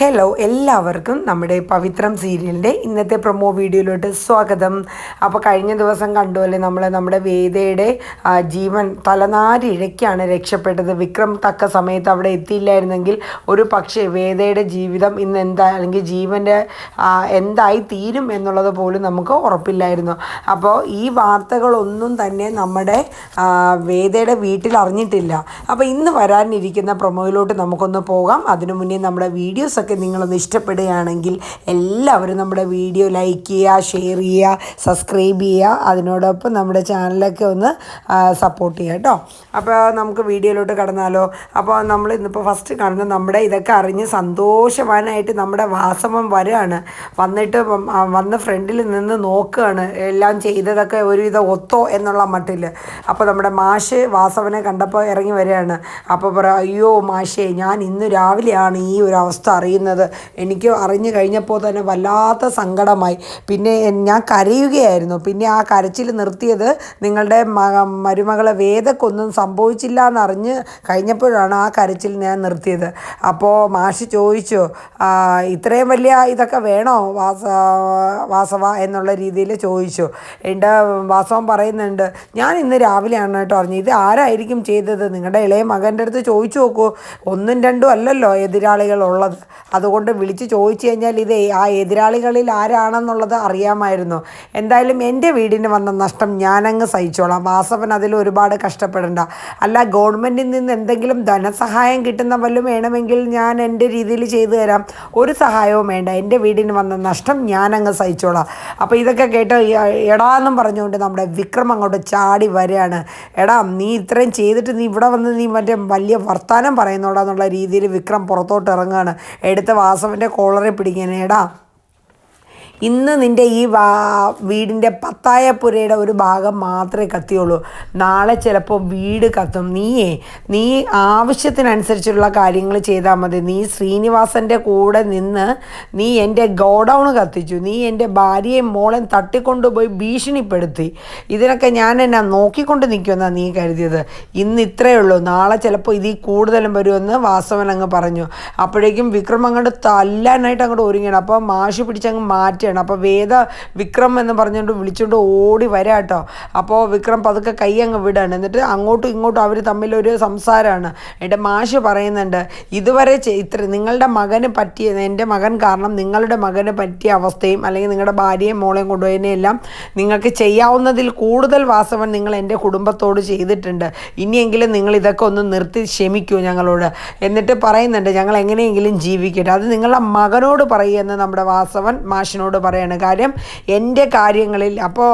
Hello എല്ലാവർക്കും നമ്മുടെ പവിത്രം സീരിയലിന്റെ ഇന്നത്തെ പ്രൊമോ വീഡിയോയിലോട്ട് സ്വാഗതം. അപ്പോൾ കഴിഞ്ഞ ദിവസം കണ്ടുപോലെ നമ്മൾ നമ്മുടെ വേദയുടെ ജീവൻ തലനാരിഴയ്ക്കാണ് രക്ഷപ്പെട്ടത്. വിക്രം തക്ക സമയത്ത് അവിടെ എത്തിയില്ലായിരുന്നെങ്കിൽ ഒരു പക്ഷേ വേദയുടെ ജീവിതം ഇന്ന് എന്താ അല്ലെങ്കിൽ ജീവന്റെ എന്തായി തീരും എന്നുള്ളത് പോലും നമുക്ക് ഉറപ്പില്ലായിരുന്നു. അപ്പോൾ ഈ വാർത്തകളൊന്നും തന്നെ നമ്മുടെ വേദയുടെ വീട്ടിൽ അറിഞ്ഞിട്ടില്ല. അപ്പോൾ ഇന്ന് വരാനിരിക്കുന്ന പ്രൊമോയിലോട്ട് നമുക്കൊന്ന് പോകാം. അതിനു മുന്നേ നമ്മുടെ വീഡിയോസൊക്കെ നിങ്ങളൊന്ന് ഇഷ്ടപ്പെടുകയാണെങ്കിൽ എല്ലാവരും നമ്മുടെ വീഡിയോ ലൈക്ക് ചെയ്യുക ഷെയർ ചെയ്യുക സബ്സ്ക്രൈബ് ചെയ്യുക. അതിനോടൊപ്പം നമ്മുടെ ചാനലൊക്കെ ഒന്ന് സപ്പോർട്ട് ചെയ്യുക കേട്ടോ. അപ്പോൾ നമുക്ക് വീഡിയോയിലോട്ട് കടന്നാലോ? അപ്പോൾ നമ്മൾ ഇന്നിപ്പോൾ ഫസ്റ്റ് കാണുന്നത് നമ്മുടെ ഇതൊക്കെ അറിഞ്ഞ് സന്തോഷവാനായിട്ട് നമ്മുടെ വാസവം വരികയാണ് വന്നിട്ട് വന്ന വന്ന് ഫ്രണ്ടിൽ നിന്ന് നോക്കുകയാണ് എല്ലാം ചെയ്തതൊക്കെ ഒരുവിധം ഒത്തോ എന്നുള്ള മട്ടിൽ അപ്പോൾ നമ്മുടെ മാഷ് വാസവനെ കണ്ടപ്പോൾ ഇറങ്ങി വരികയാണ്. അപ്പോൾ പറയാം അയ്യോ മാഷേ ഞാൻ ഇന്ന് രാവിലെയാണ് ഈ ഒരു അവസ്ഥ അറിയുന്നത്. എനിക്ക് അറിഞ്ഞു കഴിഞ്ഞപ്പോൾ തന്നെ വല്ലാത്ത സങ്കടമായി. പിന്നെ ഞാൻ കരയുകയായിരുന്നു. പിന്നെ ആ കരച്ചിൽ നിർത്തിയത് നിങ്ങളുടെ മരുമകളെ വേദക്കൊന്നും സംഭവിച്ചില്ല എന്നറിഞ്ഞ് കഴിഞ്ഞപ്പോഴാണ് ആ കരച്ചിൽ ഞാൻ നിർത്തിയത്. അപ്പോൾ മാഷി ചോദിച്ചു "ആ, ഇത്രയും വലിയ ഇതൊക്കെ വേണോ വാസ വാസവ? എന്നുള്ള രീതിയിൽ ചോദിച്ചു. എന്റെ വാസവൻ പറയുന്നുണ്ട് ഞാൻ ഇന്ന് രാവിലെയാണ് കേട്ടോ അറിഞ്ഞത്. ഇത് ആരായിരിക്കും ചെയ്തത്? നിങ്ങളുടെ ഇളയ മകന്റെ അടുത്ത് ചോദിച്ചു നോക്കൂ. ഒന്നും രണ്ടും അല്ലല്ലോ എതിരാളികൾ ഉള്ളത്. അതുകൊണ്ട് വിളിച്ച് ചോദിച്ചു കഴിഞ്ഞാൽ ഇത് ആ എതിരാളികളിൽ ആരാണെന്നുള്ളത് അറിയാമായിരുന്നു. എന്തായാലും എന്റെ വീടിന് വന്ന നഷ്ടം ഞാനങ്ങ് സഹിച്ചോളാം. വാസവൻ അതിൽ ഒരുപാട് കഷ്ടപ്പെടേണ്ട. അല്ല ഗവൺമെന്റിൽ നിന്ന് എന്തെങ്കിലും ധനസഹായം കിട്ടുന്ന വല്ലതും വേണമെങ്കിൽ ഞാൻ എന്റെ രീതിയിൽ ചെയ്തു തരാം. ഒരു സഹായവും വേണ്ട. എന്റെ വീടിന് വന്ന നഷ്ടം ഞാനങ്ങ് സഹിച്ചോളാം. അപ്പോൾ ഇതൊക്കെ കേട്ട് എടാന്നും പറഞ്ഞുകൊണ്ട് നമ്മുടെ വിക്രം അങ്ങോട്ട് ചാടി വരികയാണ്. എടാ നീ ഇത്രയും ചെയ്തിട്ട് നീ ഇവിടെ വന്ന് നീ മറ്റേ വലിയ വർത്താനം പറയുന്നോടാന്നുള്ള രീതിയിൽ വിക്രം പുറത്തോട്ട് ഇറങ്ങുകയാണ്. എടുത്ത് വാസവന്റെ കോളറെ പിടിക്കാൻ എടാ ഇന്ന് നിന്റെ ഈ വാ വീടിന്റെ പത്തായ പുരയുടെ ഒരു ഭാഗം മാത്രമേ കത്തിയുള്ളൂ. നാളെ ചിലപ്പോൾ വീട് കത്തും. നീയേ നീ ആവശ്യത്തിനനുസരിച്ചുള്ള കാര്യങ്ങൾ ചെയ്താൽ മതി. നീ ശ്രീനിവാസന്റെ കൂടെ നിന്ന് നീ എന്റെ ഗോഡൗൺ കത്തിച്ചു. നീ എന്റെ ഭാര്യയും മോളെയും തട്ടിക്കൊണ്ടുപോയി ഭീഷണിപ്പെടുത്തി. ഇതിനൊക്കെ ഞാൻ എന്നാ നോക്കിക്കൊണ്ട് നിൽക്കുമെന്നാണ് നീ കരുതിയത്. ഇന്ന് ഇത്രയേ ഉള്ളൂ. നാളെ ചിലപ്പോൾ ഇതിൽ കൂടുതലും വരുമെന്ന് വാസവൻ അങ്ങ് പറഞ്ഞു. അപ്പോഴേക്കും വിക്രം അങ്ങോട്ട് തല്ലാനായിട്ട് അങ്ങോട്ട് ഒരുങ്ങണം അപ്പോൾ മാഷി പിടിച്ചങ്ങ് മാറ്റുകയാണ് അപ്പോൾ വേദ വിക്രം എന്ന് പറഞ്ഞുകൊണ്ട് വിളിച്ചുകൊണ്ട് ഓടി വരാം കേട്ടോ അപ്പോൾ വിക്രം പതുക്കെ കൈ അങ്ങ് വിടാണ്. എന്നിട്ട് അങ്ങോട്ടും ഇങ്ങോട്ടും അവർ തമ്മിലൊരു സംസാരമാണ് എന്റെ മാഷ് പറയുന്നുണ്ട് ഇതുവരെ ഇത്ര നിങ്ങളുടെ മകന് പറ്റിയ എന്റെ മകൻ കാരണം നിങ്ങളുടെ മകന് പറ്റിയ അവസ്ഥയും അല്ലെങ്കിൽ നിങ്ങളുടെ ഭാര്യയും മോളെയും കൊണ്ടുപോയതിനെല്ലാം നിങ്ങൾക്ക് ചെയ്യാവുന്നതിൽ കൂടുതൽ വാസവൻ നിങ്ങൾ എന്റെ കുടുംബത്തോട് ചെയ്തിട്ടുണ്ട്. ഇനിയെങ്കിലും നിങ്ങൾ ഇതൊക്കെ ഒന്ന് നിർത്തി ക്ഷമിക്കൂ ഞങ്ങളോട്. എന്നിട്ട് പറയുന്നുണ്ട് ഞങ്ങൾ എങ്ങനെയെങ്കിലും ജീവിക്കട്ടെ. അത് നിങ്ങളുടെ മകനോട് പറയുമെന്ന് നമ്മുടെ വാസവൻ മാഷിനോട് പറയാണ് കാര്യം എന്റെ കാര്യങ്ങളിൽ അപ്പോൾ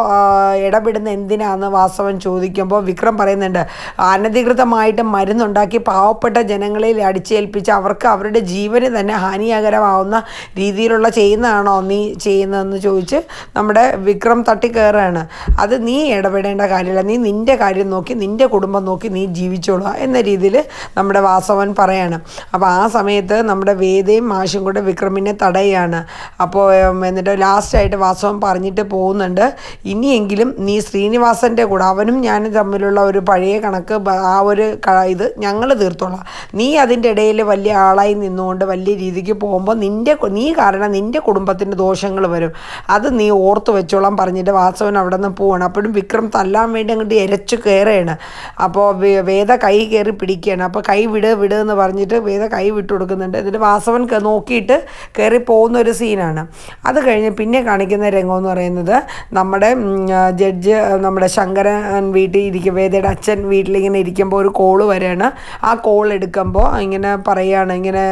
ഇടപെടുന്ന എന്തിനാന്ന് വാസവൻ ചോദിക്കുമ്പോൾ വിക്രം പറയുന്നുണ്ട് അനധികൃതമായിട്ട് മരുന്നുണ്ടാക്കി പാവപ്പെട്ട ജനങ്ങളിൽ അടിച്ചേൽപ്പിച്ച് അവർക്ക് അവരുടെ ജീവന് തന്നെ ഹാനികരമാവുന്ന രീതിയിലുള്ള ചെയ്യുന്നതാണോ നീ ചെയ്യുന്നതെന്ന് ചോദിച്ച് നമ്മുടെ വിക്രം തട്ടിക്കയറാണ് അത് നീ ഇടപെടേണ്ട കാര്യമില്ല. നീ നിന്റെ കാര്യം നോക്കി നിന്റെ കുടുംബം നോക്കി നീ ജീവിച്ചോളുക എന്ന രീതിയിൽ നമ്മുടെ വാസവൻ പറയാണ്. അപ്പോൾ ആ സമയത്ത് നമ്മുടെ വേദയും മാഷും കൂടെ വിക്രമിനെ തടയുകയാണ്. അപ്പോൾ എന്നിട്ട് ലാസ്റ്റായിട്ട് വാസവൻ പറഞ്ഞിട്ട് പോകുന്നുണ്ട്. ഇനിയെങ്കിലും നീ ശ്രീനിവാസന്റെ കൂടെ അവനും ഞാനും തമ്മിലുള്ള ഒരു പഴയ കണക്ക് ആ ഒരു ഇത് ഞങ്ങൾ തീർത്തോളാം. നീ അതിന്റെ ഇടയിൽ വലിയ ആളായി നിന്നുകൊണ്ട് വലിയ രീതിക്ക് പോകുമ്പോൾ നിന്റെ നീ കാരണം നിന്റെ കുടുംബത്തിന്റെ ദോഷങ്ങൾ വരും. അത് നീ ഓർത്ത് വെച്ചോളാം പറഞ്ഞിട്ട് വാസവൻ അവിടെ നിന്ന് പോവാണ്. അപ്പോഴും വിക്രം തല്ലാൻ വേണ്ടി അങ്ങോട്ട് ഇരച്ചു കയറുകയാണ്. അപ്പോൾ വേദ കൈ കയറി പിടിക്കുകയാണ്. അപ്പോൾ കൈ വിട് വിട് എന്ന് പറഞ്ഞിട്ട് വേദ കൈ വിട്ടു കൊടുക്കുന്നുണ്ട്. എന്നിട്ട് വാസവൻ നോക്കിയിട്ട് കയറി പോകുന്ന ഒരു സീനാണ് അത് കഴിഞ്ഞ് പിന്നെ കാണിക്കുന്ന രംഗം എന്ന് പറയുന്നത് നമ്മുടെ ജഡ്ജ് നമ്മുടെ ശങ്കരൻ വീട്ടിൽ ഇരിക്കും വേദയുടെ അച്ഛൻ വീട്ടിലിങ്ങനെ ഇരിക്കുമ്പോൾ ഒരു കോൾ വരെയാണ് ആ കോൾ എടുക്കുമ്പോൾ ഇങ്ങനെ പറയുകയാണ്. ഇങ്ങനെ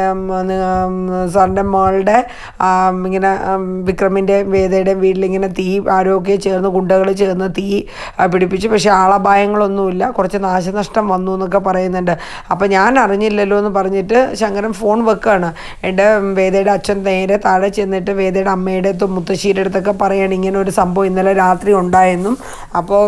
സാറിന്റെ മോളുടെ ഇങ്ങനെ വിക്രമിന്റെ വേദയുടെ വീട്ടിലിങ്ങനെ തീ ആരോഗ്യം ചേർന്ന് ഗുണ്ടകൾ ചേർന്ന് തീ പിടിപ്പിച്ചു. പക്ഷേ ആളപായങ്ങളൊന്നുമില്ല. കുറച്ച് നാശനഷ്ടം വന്നു എന്നൊക്കെ പറയുന്നുണ്ട്. അപ്പോൾ ഞാൻ അറിഞ്ഞില്ലല്ലോ എന്ന് പറഞ്ഞിട്ട് ശങ്കരൻ ഫോൺ വെക്കുകയാണ്. എന്റെ വേദയുടെ അച്ഛൻ നേരെ താഴെ ചെന്നിട്ട് വേദയുടെ അമ്മയുടെ അടുത്തും മുത്തശ്ശിയുടെ അടുത്തൊക്കെ പറയുകയാണ് ഇങ്ങനെ ഒരു സംഭവം ഇന്നലെ രാത്രി ഉണ്ടായെന്നും. അപ്പോൾ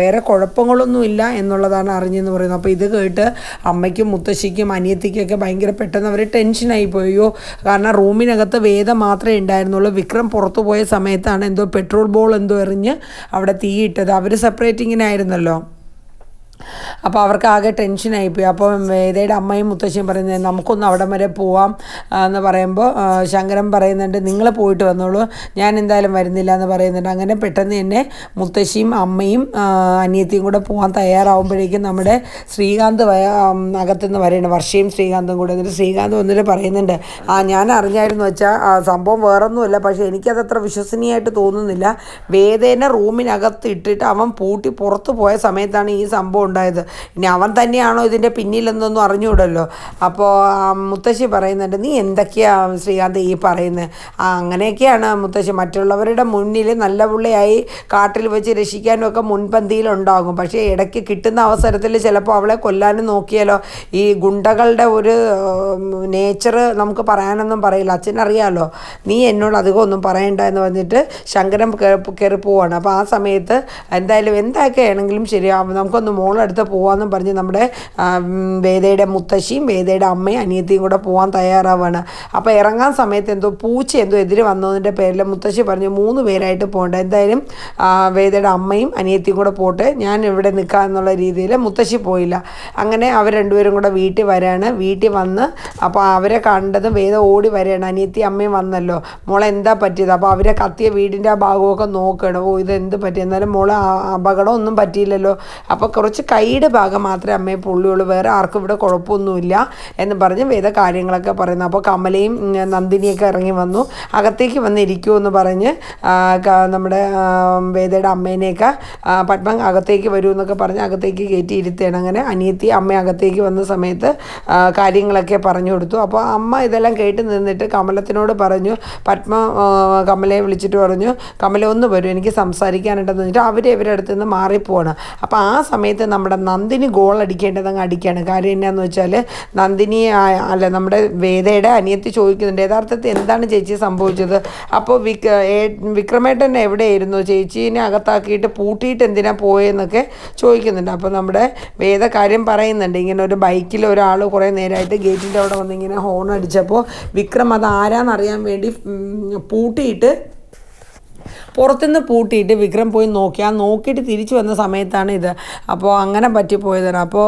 വേറെ കുഴപ്പങ്ങളൊന്നുമില്ല എന്നുള്ളതാണ് അറിഞ്ഞെന്ന് പറയുന്നത്. അപ്പോൾ ഇത് കേട്ട് അമ്മയ്ക്കും മുത്തശ്ശിക്കും അനിയത്തിക്കൊക്കെ ഭയങ്കര പെട്ടെന്ന് അവർ ടെൻഷനായി പോയോ. കാരണം റൂമിനകത്ത് വേദ മാത്രമേ ഉണ്ടായിരുന്നുള്ളൂ. വിക്രം പുറത്തു പോയ സമയത്താണ് എന്തോ പെട്രോൾ ബോൾ എന്തോ എറിഞ്ഞ് അവിടെ തീയിട്ടത് അവർ സെപ്പറേറ്റിങ്ങിനായിരുന്നല്ലോ അപ്പോൾ അവർക്ക് ആകെ ടെൻഷനായിപ്പോയി അപ്പോൾ വേദയുടെ അമ്മയും മുത്തശ്ശിയും പറയുന്നത് നമുക്കൊന്ന് അവിടം വരെ പോവാം. എന്ന് പറയുമ്പോൾ ശങ്കരൻ പറയുന്നുണ്ട് നിങ്ങൾ പോയിട്ട് വന്നോളൂ. ഞാൻ എന്തായാലും വരുന്നില്ല എന്ന് പറയുന്നുണ്ട്. അങ്ങനെ പെട്ടെന്ന് തന്നെ മുത്തശ്ശിയും അമ്മയും അനിയത്തിയും കൂടെ പോകാൻ തയ്യാറാവുമ്പോഴേക്കും നമ്മുടെ ശ്രീകാന്ത് അകത്തുനിന്ന് വരെയാണ് വർഷയും ശ്രീകാന്തും കൂടെ. എന്നിട്ട് ശ്രീകാന്ത് വന്നിട്ട് പറയുന്നുണ്ട് ആ ഞാൻ അറിഞ്ഞായിരുന്നു വെച്ചാൽ സംഭവം വേറൊന്നുമല്ല. പക്ഷേ എനിക്കത് അത്ര വിശ്വസനീയമായിട്ട് തോന്നുന്നില്ല. വേദേനെ റൂമിനകത്ത് ഇട്ടിട്ട് അവൻ പൂട്ടി പുറത്ത് പോയ സമയത്താണ് ഈ സംഭവം ഉണ്ടായത്. ഇനി അവൻ തന്നെയാണോ ഇതിന്റെ പിന്നിലെന്നൊന്നും അറിഞ്ഞുകൂടല്ലോ. അപ്പോൾ മുത്തശ്ശി പറയുന്നുണ്ട് നീ എന്തൊക്കെയാണ് ശ്രീകാന്ത് ഈ പറയുന്നത് ആ അങ്ങനെയൊക്കെയാണ് മുത്തശ്ശി. മറ്റുള്ളവരുടെ മുന്നിൽ നല്ല പുള്ളിയായി കാട്ടിൽ വെച്ച് രക്ഷിക്കാനും ഒക്കെ മുൻപന്തിയിലുണ്ടാകും. പക്ഷേ ഇടയ്ക്ക് കിട്ടുന്ന അവസരത്തിൽ ചിലപ്പോൾ അവളെ കൊല്ലാനും നോക്കിയാലോ? ഈ ഗുണ്ടകളുടെ ഒരു നേച്ചർ നമുക്ക് പറയാനൊന്നും പറയില്ല. അച്ഛനറിയാലോ നീ എന്നോട് അധികം ഒന്നും പറയണ്ട എന്ന് പറഞ്ഞിട്ട് ശങ്കരം കയറി പോവാണ്. അപ്പോൾ ആ സമയത്ത് എന്തായാലും എന്തൊക്കെ ആണെങ്കിലും ശരിയാവും. നമുക്കൊന്ന് മോളടുത്ത് പോകാമെന്നും പറഞ്ഞ് നമ്മുടെ വേദയുടെ മുത്തശ്ശിയും വേദയുടെ അമ്മയും അനിയത്തിയും കൂടെ പോകാൻ തയ്യാറാവാണ്. അപ്പോൾ ഇറങ്ങാൻ സമയത്ത് എന്തോ പൂച്ച എന്തോ എതിര് വന്നതിന്റെ പേരിൽ മുത്തശ്ശി പറഞ്ഞു മൂന്ന് പേരായിട്ട് പോകണ്ട എന്തായാലും വേദയുടെ അമ്മയും അനിയത്തിയും കൂടെ പോട്ടെ. ഞാൻ ഇവിടെ നിൽക്കാം എന്നുള്ള രീതിയിൽ മുത്തശ്ശി പോയില്ല. അങ്ങനെ അവർ രണ്ടുപേരും കൂടെ വീട്ടിൽ വരാണ്. വീട്ടിൽ വന്ന് അപ്പോൾ അവരെ കണ്ടതും വേദ ഓടി വരികയാണ്. അനിയത്തി അമ്മയും വന്നല്ലോ. മോളെ എന്താ പറ്റിയത്? അപ്പോൾ അവരെ കത്തിയ വീടിന്റെ ആ ഭാഗമൊക്കെ നോക്കണം. ഓ ഇത് എന്ത് പറ്റി? എന്നാലും മോളെ അപകടമൊന്നും പറ്റിയില്ലല്ലോ. അപ്പോൾ കുറച്ച് കൈയുടെ ഭാഗം മാത്രമേ അമ്മയെ പൊള്ളിയുള്ളൂ വേറെ ആർക്കും ഇവിടെ കുഴപ്പമൊന്നുമില്ല എന്ന് പറഞ്ഞ് വേദ കാര്യങ്ങളൊക്കെ പറയുന്നു. അപ്പോൾ കമലയും നന്ദിനിയൊക്കെ ഇറങ്ങി വന്നു. അകത്തേക്ക് വന്ന് ഇരിക്കുമെന്ന് പറഞ്ഞ് നമ്മുടെ വേദയുടെ അമ്മേനെയൊക്കെ പത്മ അകത്തേക്ക് വരൂ എന്നൊക്കെ പറഞ്ഞ് അകത്തേക്ക് കയറ്റി അങ്ങനെ അനിയത്തി അമ്മ അകത്തേക്ക് വന്ന സമയത്ത് കാര്യങ്ങളൊക്കെ പറഞ്ഞു കൊടുത്തു. അപ്പോൾ അമ്മ ഇതെല്ലാം കേട്ട് നിന്നിട്ട് കമലത്തിനോട് പറഞ്ഞു പത്മ കമലയെ വിളിച്ചിട്ട് പറഞ്ഞു കമല ഒന്ന് വരും എനിക്ക് സംസാരിക്കാനുണ്ടെന്ന് പറഞ്ഞിട്ട് അവർ ഇവരുടെ അടുത്ത് നിന്ന് മാറിപ്പോവാണ്. അപ്പോൾ ആ സമയത്ത് നമ്മുടെ നന്ദിനി ഗോൾ അടിക്കേണ്ടത് അങ്ങ് അടിക്കുകയാണ് കാര്യം എന്നാന്ന് വെച്ചാൽ നന്ദിനി അല്ല നമ്മുടെ വേദയുടെ അനിയത്തി ചോദിക്കുന്നുണ്ട്. യഥാർത്ഥത്തിൽ എന്താണ് ചേച്ചി സംഭവിച്ചത്? അപ്പോൾ വിക് വിക്രമേട്ടൻ എവിടെയായിരുന്നു? ചേച്ചീനെ അകത്താക്കിയിട്ട് പൂട്ടിയിട്ട് എന്തിനാ പോയെന്നൊക്കെ ചോദിക്കുന്നുണ്ട്. അപ്പോൾ നമ്മുടെ വേദ കാര്യം പറയുന്നുണ്ട്. ഇങ്ങനെ ഒരു ബൈക്കിൽ ഒരാൾ കുറേ നേരമായിട്ട് ഗേറ്റിന്റെ അവിടെ വന്ന് ഇങ്ങനെ ഹോൺ അടിച്ചപ്പോൾ വിക്രം അത് ആരാന്നറിയാൻ വേണ്ടി പൂട്ടിയിട്ട് പുറത്തുനിന്ന് പൂട്ടിയിട്ട് വിക്രം പോയി നോക്കി. ആ നോക്കിയിട്ട് തിരിച്ചു വന്ന സമയത്താണ് ഇത്. അപ്പോൾ അങ്ങനെ പറ്റിപ്പോയതാണ്. അപ്പോൾ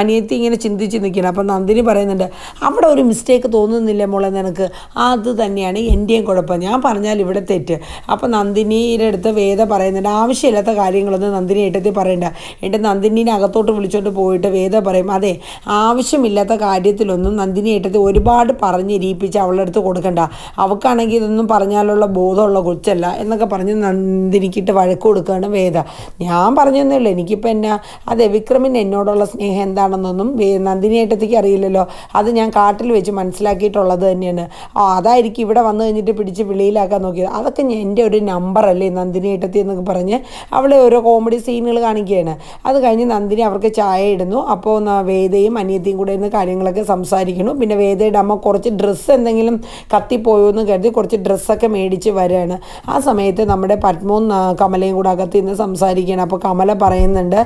അനിയത്തി ഇങ്ങനെ ചിന്തിച്ച് നിൽക്കണം അപ്പോൾ നന്ദിനി പറയുന്നുണ്ട് അവിടെ ഒരു മിസ്റ്റേക്ക് തോന്നുന്നില്ല മോളെ നിനക്ക്? അത് തന്നെയാണ് എന്റെയും കുഴപ്പം. ഞാൻ പറഞ്ഞാൽ ഇവിടെ തെറ്റ്. അപ്പോൾ നന്ദിനിയുടെ അടുത്ത് വേദ പറയുന്നുണ്ട് ആവശ്യമില്ലാത്ത കാര്യങ്ങളൊന്നും നന്ദിനി ഏട്ടത്തിൽ പറയണ്ട. എന്റെ നന്ദിനീനെ അകത്തോട്ട് വിളിച്ചോണ്ട് പോയിട്ട് വേദ പറയും അതെ ആവശ്യമില്ലാത്ത കാര്യത്തിലൊന്നും നന്ദിനി ഏട്ടത്തിൽ ഒരുപാട് പറഞ്ഞ് ഇരിപ്പിച്ച് അവളുടെ അടുത്ത് കൊടുക്കണ്ട. അവൾക്കാണെങ്കിൽ ഇതൊന്നും പറഞ്ഞാലുള്ള ബോധമുള്ള കൊച്ചല്ല എന്നൊക്കെ പറഞ്ഞ് നന്ദിനിക്കിട്ട് വഴക്ക് കൊടുക്കുകയാണ് വേദ. ഞാൻ പറഞ്ഞതന്നേ ഉള്ളൂ എനിക്കിപ്പോൾ എന്നാ അതെ വിക്രമിന് എന്നോടുള്ള സ്നേഹം എന്താണെന്നൊന്നും വേ- നന്ദിനി അറിയില്ലല്ലോ. അത് ഞാൻ കാട്ടിൽ വെച്ച് മനസ്സിലാക്കിയിട്ടുള്ളത് തന്നെയാണ്. ആ അതായിരിക്കും ഇവിടെ വന്നു കഴിഞ്ഞിട്ട് പിടിച്ച് വെളിയിലാക്കാൻ നോക്കിയത്. അതൊക്കെ എന്റെ ഒരു നമ്പറല്ലേ നന്ദിനിയേട്ടത്തി എന്നൊക്കെ പറഞ്ഞ് അവളെ ഓരോ കോമഡി സീനുകൾ കാണിക്കുകയാണ്. അത് കഴിഞ്ഞ് നന്ദിനി അവർക്ക് ചായ ഇടുന്നു. അപ്പോൾ വേദയും അനിയത്തിയും കൂടെ ഇന്ന് കാര്യങ്ങളൊക്കെ സംസാരിക്കുന്നു. പിന്നെ വേദയുടെ അമ്മ കുറച്ച് ഡ്രസ്സ് എന്തെങ്കിലും കത്തിപ്പോയോ എന്ന് കരുതി കുറച്ച് ഡ്രസ്സൊക്കെ മേടിച്ച് വരികയാണ്. ആ സമയത്ത് നമ്മുടെ പത്മവും കമലയും കൂടെ അകത്ത് ഇന്ന് സംസാരിക്കുകയാണ്. അപ്പോൾ കമല പറയുന്നുണ്ട്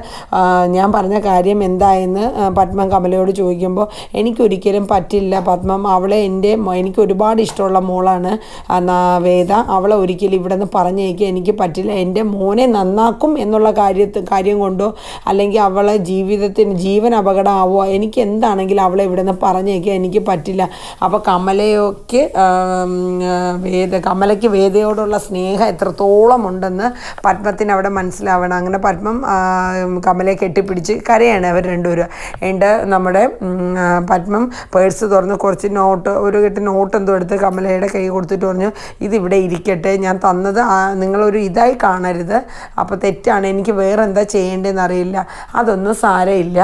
ഞാൻ പറഞ്ഞ കാര്യം എന്തായെന്ന് പത്മം കമലയോട് ചോദിക്കുമ്പോൾ എനിക്കൊരിക്കലും പറ്റില്ല പത്മം. അവളെ എന്റെ എനിക്ക് ഒരുപാട് ഇഷ്ടമുള്ള മോളാണ് വേദ. അവളെ ഒരിക്കലും ഇവിടെ നിന്ന് പറഞ്ഞേക്കുക എനിക്ക് പറ്റില്ല. എന്റെ മോനെ നന്നാക്കും എന്നുള്ള കാര്യത്തിൽ കാര്യം കൊണ്ടോ അല്ലെങ്കിൽ അവളെ ജീവിതത്തിന് ജീവൻ അപകടമാവോ എനിക്ക് എന്താണെങ്കിലും അവളെ ഇവിടെ നിന്ന് പറഞ്ഞേക്കുക എനിക്ക് പറ്റില്ല. അപ്പോൾ കമലയൊക്കെ വേദ കമലയ്ക്ക് വേദ വേദയോടുള്ള സ്നേഹം എത്രത്തോളം ഉണ്ടെന്ന് പത്മത്തിന് അവിടെ മനസ്സിലാവണം. അങ്ങനെ പത്മം കമലെ കെട്ടിപ്പിടിച്ച് കരയാണ് അവർ രണ്ടുപേരും. എന്റെ നമ്മുടെ പത്മം പേഴ്സ് തുറന്ന് കുറച്ച് നോട്ട് ഒരു കെട്ട് നോട്ട് എന്തോ എടുത്ത് കമലയുടെ കൈ കൊടുത്തിട്ട് പറഞ്ഞു ഇതിവിടെ ഇരിക്കട്ടെ ഞാൻ തന്നത് നിങ്ങളൊരു ഇതായി കാണരുത്. അപ്പോൾ തെറ്റാണ് എനിക്ക് വേറെ എന്താ ചെയ്യേണ്ടതെന്ന് അറിയില്ല. അതൊന്നും സാരമില്ല.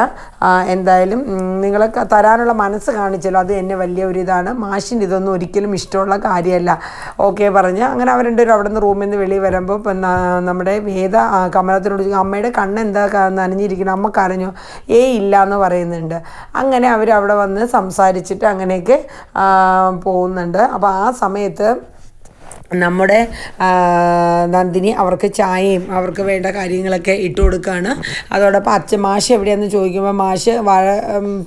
എന്തായാലും നിങ്ങളെ തരാനുള്ള മനസ്സ് കാണിച്ചല്ലോ. അത് എന്നെ വലിയ ഒരു ഇതാണ്. മാഷിന്റെ ഇതൊന്നും ഒരിക്കലും ഇഷ്ടമുള്ള കാര്യമല്ല. ഓക്കെ പറഞ്ഞ് അങ്ങനെ അവർ രണ്ടുപേരും അവിടെ നിന്ന് റൂമിൽ നിന്ന് വെളിയിൽ വരുമ്പോൾ നമ്മുടെ വേദ കമലത്തിനോട് അമ്മയുടെ കണ്ണ് എന്താ നനഞ്ഞിരിക്കണം? അമ്മ കരഞ്ഞു ഏ ഇല്ല എന്ന് പറയുന്നുണ്ട്. അങ്ങനെ അവർ അവിടെ വന്ന് സംസാരിച്ചിട്ട് അങ്ങനെയൊക്കെ പോകുന്നുണ്ട്. അപ്പോൾ ആ സമയത്ത് നമ്മുടെ നന്ദിനി അവർക്ക് ചായയും അവർക്ക് വേണ്ട കാര്യങ്ങളൊക്കെ ഇട്ട് കൊടുക്കുകയാണ് അതോടൊപ്പം അച്ഛൻ മാഷ് എവിടെയാണെന്ന് ചോദിക്കുമ്പോൾ മാഷ് വാഴ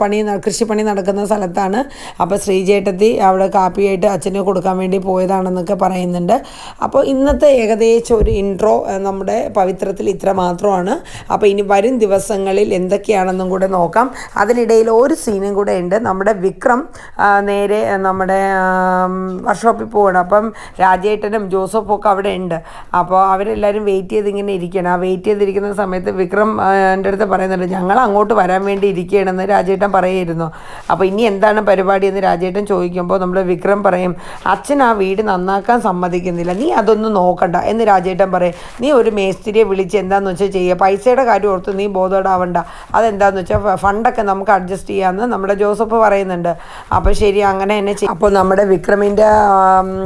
പണി കൃഷി കൃഷിപ്പണി നടക്കുന്ന സ്ഥലത്താണ്. അപ്പോൾ ശ്രീചേട്ടത്തി അവിടെ കാപ്പിയായിട്ട് അച്ഛന് കൊടുക്കാൻ വേണ്ടി പോയതാണെന്നൊക്കെ പറയുന്നുണ്ട്. അപ്പോൾ ഇന്നത്തെ ഏകദേശം ഒരു ഇൻട്രോ നമ്മുടെ പവിത്രത്തിൽ ഇത്ര മാത്രമാണ്. അപ്പോൾ ഇനി വരും ദിവസങ്ങളിൽ എന്തൊക്കെയാണെന്നും കൂടെ നോക്കാം. അതിനിടയിൽ ഒരു സീനും കൂടെ ഉണ്ട്. നമ്മുടെ വിക്രം നേരെ നമ്മുടെ വർക്ക്ഷോപ്പിൽ പോവാണ്. അപ്പം രാജേട്ടനും ജോസഫും ഒക്കെ അവിടെ ഉണ്ട്. അപ്പോൾ അവരെല്ലാവരും വെയിറ്റ് ചെയ്ത് ഇങ്ങനെ ഇരിക്കുകയാണ്. ആ വെയിറ്റ് ചെയ്തിരിക്കുന്ന സമയത്ത് വിക്രം എന്റെ അടുത്ത് പറയുന്നുണ്ട് ഞങ്ങൾ അങ്ങോട്ട് വരാൻ വേണ്ടി ഇരിക്കുകയാണെന്ന് രാജേട്ടൻ പറയായിരുന്നു അപ്പോൾ ഇനി എന്താണ് പരിപാടി? എന്ന് രാജേട്ടൻ ചോദിക്കുമ്പോൾ നമ്മൾ വിക്രം പറയും അച്ഛൻ ആ വീട് നന്നാക്കാൻ സമ്മതിക്കുന്നില്ല. നീ അതൊന്നും നോക്കണ്ട. എന്ന് രാജേട്ടൻ പറയും നീ ഒരു മേസ്തിരിയെ വിളിച്ച് എന്താന്ന് വെച്ചാൽ ചെയ്യുക? പൈസയുടെ കാര്യം ഓർത്ത് നീ ബോധോടാവണ്ട അതെന്താന്ന് വെച്ചാൽ ഫണ്ടൊക്കെ നമുക്ക് അഡ്ജസ്റ്റ് ചെയ്യാമെന്ന് നമ്മുടെ ജോസഫ് പറയുന്നുണ്ട്. അപ്പോൾ ശരി അങ്ങനെ തന്നെ ചെയ്യും. അപ്പോൾ നമ്മുടെ വിക്രമിന്റെ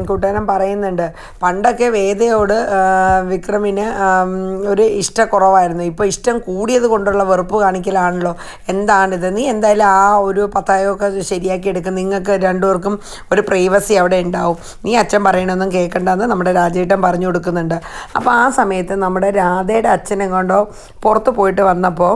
കൂട്ടുകാരൻ പറയുന്നുണ്ട്. പണ്ടൊക്കെ വേദയോട് വിക്രമിന് ഒരു ഇഷ്ടക്കുറവായിരുന്നു. ഇപ്പോൾ ഇഷ്ടം കൂടിയത് കൊണ്ടുള്ള വെറുപ്പ് കാണിക്കലാണല്ലോ. എന്താണിത്? നീ എന്തായാലും ആ ഒരു പത്തായമൊക്കെ ശരിയാക്കി എടുക്കും. നിങ്ങൾക്ക് രണ്ടുപേർക്കും ഒരു പ്രൈവസി അവിടെ ഉണ്ടാവും. നീ അച്ഛൻ പറയണമെന്നും കേൾക്കണ്ടെന്ന് നമ്മുടെ രാജേട്ടൻ പറഞ്ഞു കൊടുക്കുന്നുണ്ട്. അപ്പോൾ ആ സമയത്ത് നമ്മുടെ രാധയുടെ അച്ഛനെ കൊണ്ടോ പുറത്ത് പോയിട്ട് വന്നപ്പോൾ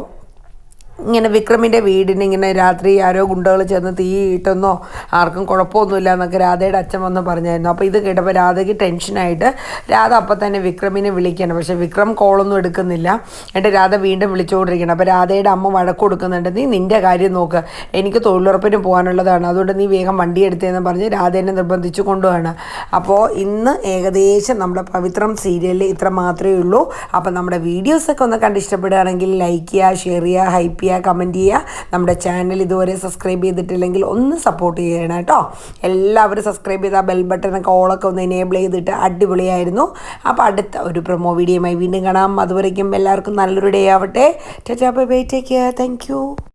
ഇങ്ങനെ വിക്രമിന്റെ വീടിന് ഇങ്ങനെ രാത്രി ആരോ ഗുണ്ടകൾ ചെന്ന് തീ ഇട്ടെന്നോ ആർക്കും കുഴപ്പമൊന്നുമില്ല എന്നൊക്കെ രാധയുടെ അച്ഛൻ വന്ന് പറഞ്ഞായിരുന്നു. അപ്പോൾ ഇത് കേട്ടപ്പോൾ രാധയ്ക്ക് ടെൻഷനായിട്ട് രാധ അപ്പം തന്നെ വിക്രമിനെ വിളിക്കണം പക്ഷേ വിക്രം കോളൊന്നും എടുക്കുന്നില്ല. എന്നിട്ട് രാധ വീണ്ടും വിളിച്ചുകൊണ്ടിരിക്കണം അപ്പോൾ രാധയുടെ അമ്മ വഴക്ക് കൊടുക്കുന്നുണ്ട്. നീ നിന്റെ കാര്യം നോക്ക്. എനിക്ക് തൊഴിലുറപ്പിന് പോകാനുള്ളതാണ്. അതുകൊണ്ട് നീ വേഗം വണ്ടി എടുത്തതെന്ന് പറഞ്ഞ് രാധേനെ നിർബന്ധിച്ചു കൊണ്ടുപോവാണ്. അപ്പോൾ ഇന്ന് ഏകദേശം നമ്മുടെ പവിത്രം സീരിയലിൽ ഇത്ര മാത്രമേ ഉള്ളൂ. അപ്പോൾ നമ്മുടെ വീഡിയോസൊക്കെ ഒന്ന് കണ്ട് ഇഷ്ടപ്പെടുകയാണെങ്കിൽ ലൈക്ക് ചെയ്യുക ഷെയർ ചെയ്യുക ഹൈപ്പ് ചെയ്യുക. കമന്റ് ചെയ്യുക. നമ്മുടെ ചാനൽ ഇതുവരെ സബ്സ്ക്രൈബ് ചെയ്തിട്ടില്ലെങ്കിൽ ഒന്ന് സപ്പോർട്ട് ചെയ്യണം കേട്ടോ. എല്ലാവരും സബ്സ്ക്രൈബ് ചെയ്ത ബെൽ ബട്ടണൊക്കെ ഓളൊക്കെ ഒന്ന് എനേബിൾ ചെയ്തിട്ട് അടിപൊളിയായിരുന്നു. അപ്പോൾ അടുത്ത ഒരു പ്രൊമോ വീഡിയോയുമായി വീണ്ടും കാണാം. അതുവരേക്കും എല്ലാവർക്കും നല്ലൊരു ഡേ ആവട്ടെ. Tata bye bye take care thank